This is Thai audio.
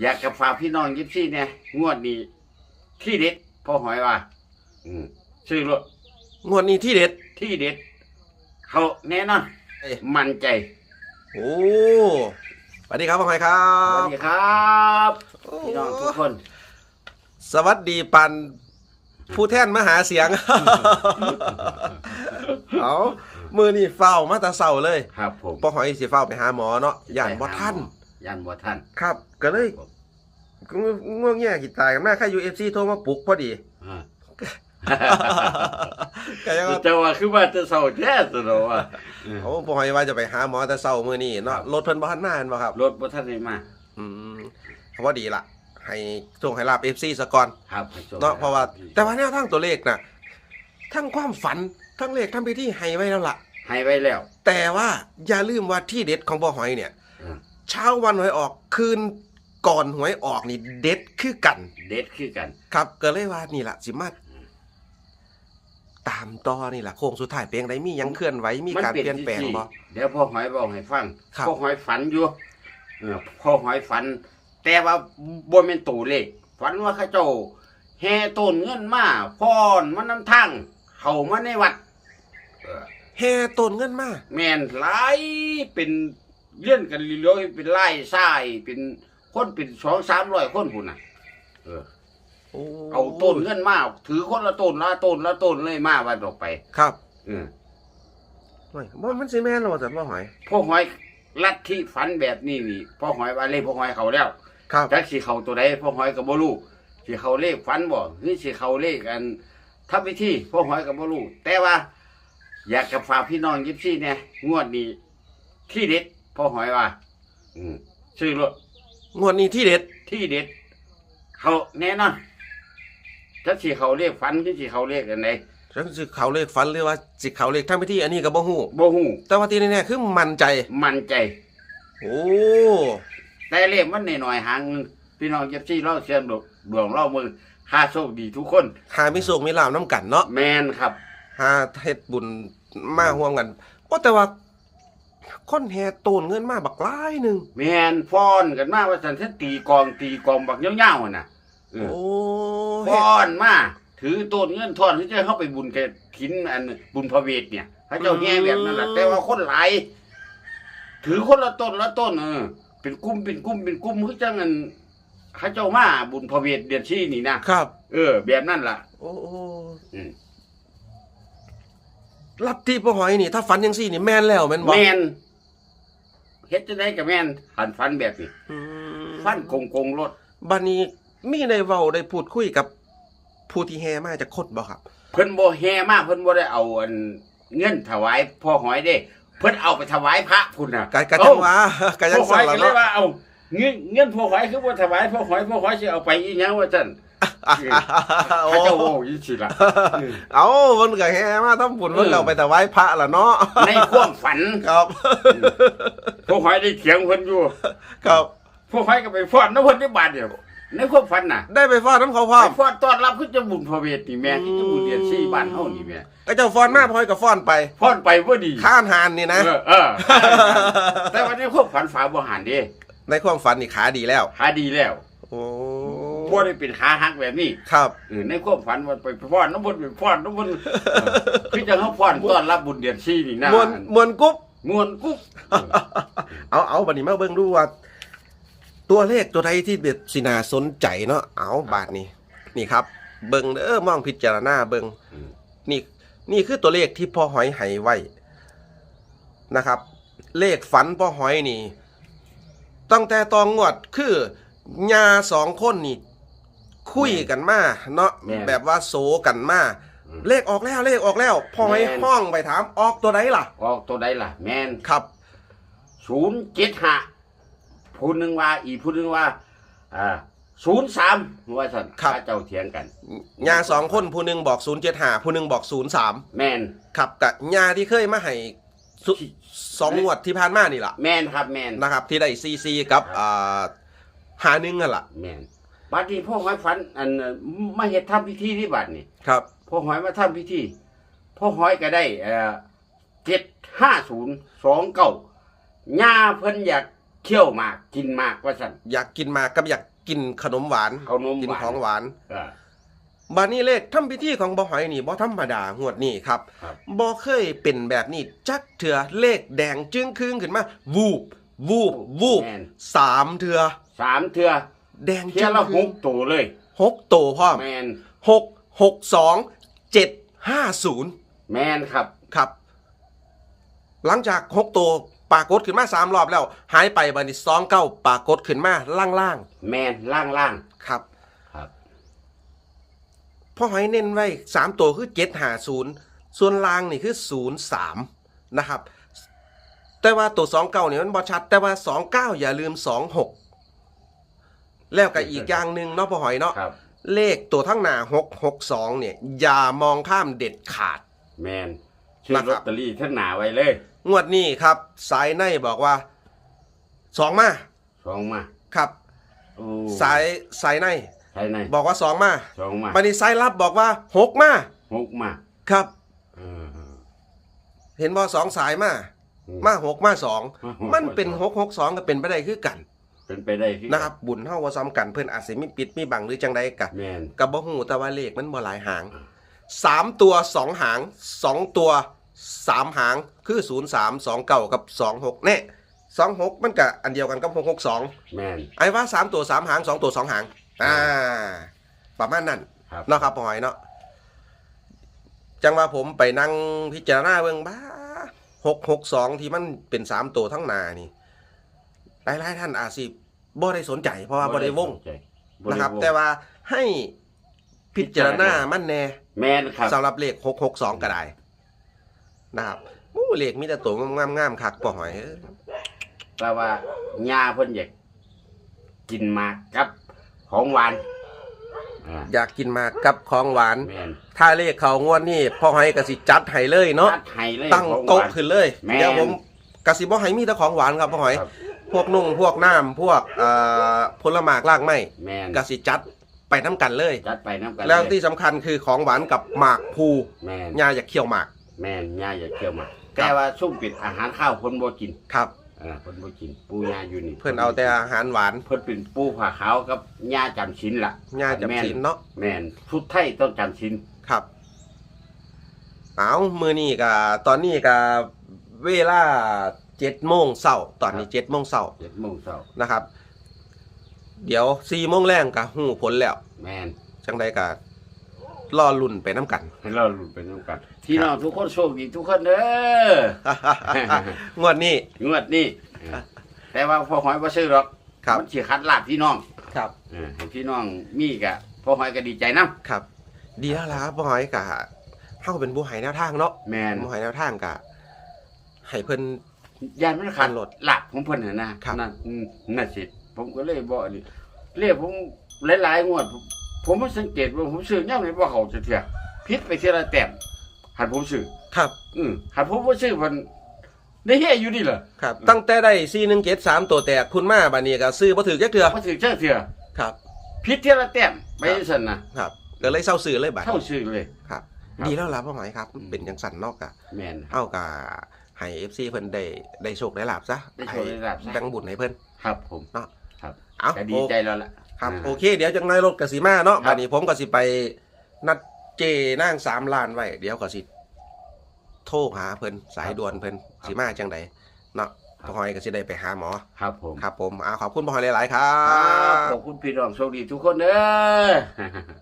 อยากจะฝากพี่น้องยิปซี่เนี่ยงวดนี้ที่เด็ดพ่อหอยว่า อืมซื้อรถงวดนี้ที่เด็ด ที่เด็ด เขาแน่นอนเอ้ย มั่นใจโอ้สวัสดีครับพ่อหอยครัสวับสดีครับพี่น้องทุกคนสวัสดีปันผู้แท่นมาหาเสียง เอามือนี่เฝ้ามาแตาเศร้าเลยครับผม พ่อหอยสิเฝ้าไปหาหมอเนาะย่านบ่ท่าน ยันบ่ท่านครับก็เลยก็ง่วงแย่ขีดตายกันแม่ค่า UFC โทรมาปลุกพอดีอ่าก็ยังว่าแต่ว่าคือว่าจะเศร้าแท้สุดแล้วว่าโอ้พ่อหอยว่าจะไปหาหมอแต่เศร้ามื้อนี้เนาะรถเพิ่นบ่ทันมาเห็นบ่ครับรถบ่ท่านได้มาอืมพอดีล่ะ ให้ส่งให้ลาบ FC ซะก่อนครับให้โชคเนาะเพราะว่า แต่ว่าแนวทางตัวเลขน่ะทั้งความฝันทั้งเลขทั้งพิธีให้ไว้แล้วล่ะให้ไว้แล้ว แต่ว่าอย่าลืมว่าที่เด็ดของพ่อหอยเนี่ยอืม เช้าวันหวยออกคืนก่อนหวยออกนี่เด็ดคือกัน เด็ดคือกัน ครับก็เลยว่านี่ล่ะสิมาตามต่อนี่ล่ะโค้งสุดท้ายเป็นจั่งใดมีหยังเคลื่อนไหวมีการเปลี่ยนแปลงที่บ่เดี๋ยวพ่อหอยบอกให้ฟังครับพ่อหอยฝันอยู่เออพ่อหอยฝัน แต่ว่าบ่แม่นตัวเลขฝันว่าเขาเจ้าแห่ต้นเงินมาพรมันนำทางเข้ามาในวัดเออแห่ต้นเงินมาแม่นหลายเป็น เลื่อนกันเรื่อยๆเป็นไล่ทรายเป็นคนเป็นสองสามร้อยคนพุ่นน่ะ เออโอ้เอาต้นเงินมาถือคนละต้นละต้นละต้นเลยมาวันออกไป ครับเออโอ้ยบ่มันสิแม่นหรอจัดพ่อหอย พ่อหอยลัทธิฝันแบบนี้นี่พ่อหอยว่าเลขพ่อหอยเขาแล้วครับ จักสิเขาตัวใดพ่อหอยก็บ่รู้สิเขาเลขฝันบ่หรือสิเขาเลขอันทำพิธีพ่อหอยก็บ่รู้แต่ว่า อยากจะฝากพี่น้องยิปซี่เนี่ยงวดนี้ที่เด็ด พ่อหอยว่า อืมซื้อรถงวดนี้ที่เด็ด ที่เด็ด เขาแน่นอนจักสิเขาเลขฝันหรือสิเขาเลขอันใดจังสิเขาเลขฝันหรือว่าสิเขาเลขทำพิธีอันนี้ก็บ่ฮู้บ่ฮู้แต่ว่าที่แน่ๆคือมั่นใจ มั่นใจ โอ้แต่เลขมันหน่อยๆหางหนึ่งพี่น้องยิปซี่เล่าเสียงดวงดวงเล่ามือค่าโชคดีทุกคน หามีโศกมีลาบน้ำกันเนาะแมนครับ หาเฮ็ดบุญมาร่วมกันก็แต่ว่า คนแห่โตนเงินมาบักหลายหนึงแมนฟ้อนกันมาว่าสันเทตีกองตีกองบักเงี้ยวๆน่ะเออโอ้ฟ้อนมาถือต้นเงินทอนที่จะเข้าไปบุญแกถินอันบุญพระเวทเนี่ยพระเจ้าแง่แบบนั้นแหละแต่ว่าคนหลายถือคนละต้นละต้นเออเป็นกลุ่มเป็นกลุ่มเป็นกลุ่มคือจังเงินเขาเจ้ามาบุญพระเวทเดือนชี่นี่นะครับ เออ แบบนั้นล่ะ โอ้โอ้ อืม ลัทธิพ่อหอยนี่ ถ้าฝันจังซี่นี่แม่นแล้วแม่นบ่แมนเฮ็ดจะได้กับแมนหันฟันแบบนี้อืมฟันโกงโกงๆรถบัดนี้มีได้เว้าได้พูดคุยกับผู้ที่แห่มาจากคนบ่ครับ เพิ่นบ่แห่มากเพิ่นบ่ได้เอาอันเงินถวายพ่อหอยเด้ เพิ่นเอาไปถวายพระพุ่นน่ะกะกะจังว่ากะจัพ่งอหสั่อนยล่ะก็เลยเนาะว่าเอาเงินเงินพ่อหอยคือบ่ถวายพ่อหอยพ่อหอยสิเอาไปอีหยังว่าซั่น โอ้เขาเจ้าโว้อีสิล่ะเอาเพิ่นก็แห่มาทำบุญเพิ่นก็เอาไปถวายพระล่ะเนาะในความฝันครับพ่อหอยได้เถียงเพิ่นอยู่ ครับพ่อหอยก็ไปฟ้อนนำเพิ่นได้บาทเดียวในความฝันน่ะ ได้ไปฟ้อนน้ำเขาพร้อไปมฟ้อนต้อนรับคือจะบุญพระเวทนี่แม่คือจะบุญเดือนสี่บ้านเฮานี่แม่ก็เจ้าฟ้อนมาพลอยก็ฟ้อนไปฟ้อนไปบ่ดีข้านหานนี่นะเออเออแต่วันนี้ความฝันฝาบ่หันเด้ในความฝันนี่ขาดีแล้วหาดีแล้ว โอ้ บ่ได้เป็นขาหักแบบนี้ครับ เออในความฝันว่าไปฟ้อนน้ำบนไปฟ้อนน้ำบนเออคือจังเฮาฟ้อนต้อนรับบุญเดือน4นี่นะมวนมวนกุ๊บ มวนกุ๊บเอาเอาบัดนี้มาเบิ่งดูว่า ตัวเลขตัวใดที่เด็ดสินาสนใจเนาะเอาบาทนี้ นี่ครับ เบิ่งเด้อมองพิจารณาเบิ่งนี่ นี่คือตัวเลขที่พ่อหอยให้ไว้นะครับ เลขฝันพ่อหอยนี่ ตั้งแต่ตองงวดคือญาสองคนนี่ คุยกันมาเนาะแบบว่าโซกันมาเลขออกแล้วเลขออกแล้ว พอให้ห้องไปถามออกตัวไหนล่ะ ออกตัวใดล่ะ แม่นครับ075ผู้หนึงว่า อีกผู้หนึงว่า อ่า03ว่าซั่นครับ ข้าเจ้าเถียงกัน ญาสองคนผู้หนึ่งบอกศูนย์เจ็ดหาผู้หนึ่งบอกศูนย์สามแม่นครับกับญาที่เคยมาให้สุสองงวดที่ผ่านมานี่ล่ะแม่นครับแม่นนะครับ ที่ได้ซีซีกับอ่าหาหนึ่งนั่นล่ะ แม่น บัดนี้พ่อหอยฝัน อันเอ่อมาเฮ็ดทำพิธีที่บัดนี่ครับ พ่อหอยมาทำพิธีพ่อหอยก็ได้เอ่อ75029ย่าเพิ่นอยากเคี่ยวหมากกินหมากว่าสั่น อยากกินหมากกับอยากกินขนมหวานขนมกินหวานของหวาน เออ บานี้เลขทำพิธีของบ่หอยนี่บ่ธรรมดางวดนี้ครับครับ บ่เคยเป็นแบบนี้จักเถื่อเลขแดงจึงครึ่งขึ้นมา วูบ วูบ วูบแม่น สามเถื่อสามเทื่อ แดงเที่จึยงละคหรึ่งกตัวเลยหกโตพร้อมแมนหกหกสองเจ็ดห้าศูนย์แมนครับครับ หลังจากหกโตปรากฏขึ้นมาสามรอบแล้ว หายไปบัดนี้สองเก้าปรากฏขึ้นมาล่างแมนล่างล่างๆครับครับพ่อหอยเน้นไว้สามตัวคือเจ็ดหาศูนย์ส่วนล่างนี่คือศูนย์สามนะครับ แต่ว่าตัวสองเก้าเนี่ยมันบอชัด แต่ว่าสองเก้าอย่าลืมสองหก แล้วก็อีกอย่างหนึ่งเนาะพ่อหอยเนาะครับ เลขตัวทั้งหน้าหกหกสองเนี่ยอย่ามองข้ามเด็ดขาด แมนชื่อนะคลรัอบตเตอรี่ท่านหนาไว้เลยงวดนี้ครับ สายในบอกว่าสองมาสองมาครับ โอ้สายสายใน ใช่ไหนบอกว่าสองมาสองมาบันนี้สายลับบอกว่าหกมาหกมาครับ เออ เห็นบอสองสายมา อืมาหกมาสองมาหกมันเป็นมาสองหกหกสองก็เป็นไปได้คือกัน เป็นไปได้ที่นะครับบุญเฮาว่าซ้ำกันเพิ่นอาจสิมีปิดมีบังหรือจังใดกะแมนกับบ่ฮู้แต่ว่าเลขมันบ่หลายหางสามตัวสองหางสองตัวสามหางคือศูนย์สามสองเก้ากับสองหกแน่สองหกมันก็อันเดียวกันกับหกหกสองแมนไอ้ว่าสามตัวสามหางสองตัวสองหางอ่าประมาณนั้นครับเนาะครับพ่อหอยเนาะจังว่าผมไปนั่งพิจารณาเบิ่งบ้าหกหกสองที่มันเป็นสามตัวทั้งหนานี่ หลายๆท่านอาจสิบ่ได้สนใจ เพราะว่าบ่ได้วงใจนะครับได้วงแต่ว่าให้พิจารณามันแน่แมนครับ สำหรับเลขหกหกสองก็ได้นะครับอู้เลขมีแต่ตัวงามๆคักพ่อหอยเอ้ยแปลว่าญาเพิ่นอยากกินหมากกับของหวานอ่าอยากกินมากกับของหวาน แมนถ้าเลขเขางวดนี่พ่อหอยกสิจัดให้เลยเนาะ ตัดให้เลยตั้งของหวานโต๊ะขึ้นเลย แม่น เดี๋ยวผมกสิบ่ให้มีแต่ของหวานครับพ่อหอย ครับ พวกนุ่งพวกน้ำพวกเอ่อผลไม้รากไม้แมนกสิจัดไปน้ำกันเลย จัดไปน้ำกันแล้วเยที่สำคัญคือของหวานกับหมากภูแมนยาอยากเคี่ยวหมาก แมนญาอยากเคี่ยวหมากแต่ว่าซุ่มปิดอาหารข้าวเพิ่นบ่กินครับ อ่าเพิ่นบ่กิน ปูญาอยู่นี่เพื่อนเอาแต่อาหารหวานเพิ่นเป็นปูผ่าขาวกับญาจำศีลล่ะยาจับศีลเนาะแมนชุดไทยต้องจำศีลครับเอามือนี่กับตอนนี้กับเวลา เจ็ดโมงเช้าตอนนี้เจ็ดโมงเช้า7โมงเช้านะครับ เดี๋ยวสี่โมงแรงกับหูผลแล้วแมนจังใดกับรอลุ่นไปน้ำกัน ให้เราลุ้นไปนํกันพี่น้องทุกคนโชคดีทุกคนเด้องวดนี้งวดนี้แต่ว่าพ่อหอยบ่ซื้อหรอกครับ มันสิคัดลาบพี่น้องครับ เออให้พี่น้องมีกะพ่อหอยก็ดีใจนํครับ ดีแล้วล่ะครับพ่อหอยกะเฮาเป็นผู้ให้แนวทางเนาะแมนผู้ให้แนวทางกะให้เพิ่น ยานมันขาดมันหลดลาบของเพิ่นน่ะนะครับ นั่นอืมนั่นสิผมก็เลยบ่นี่เรียกผมหลายๆงวด ผมผมมาสังเกตว่าผมซื้อยามไหนบ่เข้าจะเที่ยผิดไปเที่ยละแต้มหันผมซื้อครับอืมหันผมบ่ซื้อเพิ่นได้เฮ็ดอยู่นี่เหรอครับ ตั้งแต่ได้4 1 7 3ตัวแตกคุณมาบัดนี้ก็ซื้อบ่ถือจักเทื่อบ่ถือเจ้าเที่ยครับผิดเที่ยละแต้มไปซั่นน่ะครับก็เลยเศร้าซื้อเลยบัดเท่าซื้อเลยครับครับ ดีแล้วล่ะพ่อหอยครับอืมเป็นจังสั่นเนอกกะแม่นเฮากะ ให้ FC เพิ่นได้ได้โชคได้ลาบซะได้โชคได้ลาภซะ แบ่งบุญให้เพิ่น ครับผมเนาะ ครับเอาก็ดีโอใจแล้วล่ะ ครับาโอเค เดี๋ยวจังน้อยรถกสิมาเนาะครับ บัดนี้ผมก็สิไปนัดเจนั่งสามล้านไว้ เดี๋ยวก็สิโทรหาเพิ่นสายด่วนเพิ่นสิมาจังใดเนาะพ่อหอยก็สิได้ไปหาหมอ ครับผมครับผมอ่าขอบคุณพ่อหอยหลาย ๆ ครัครับบ ขอบคุณพี่น้องโชคดีทุกคนเด้อ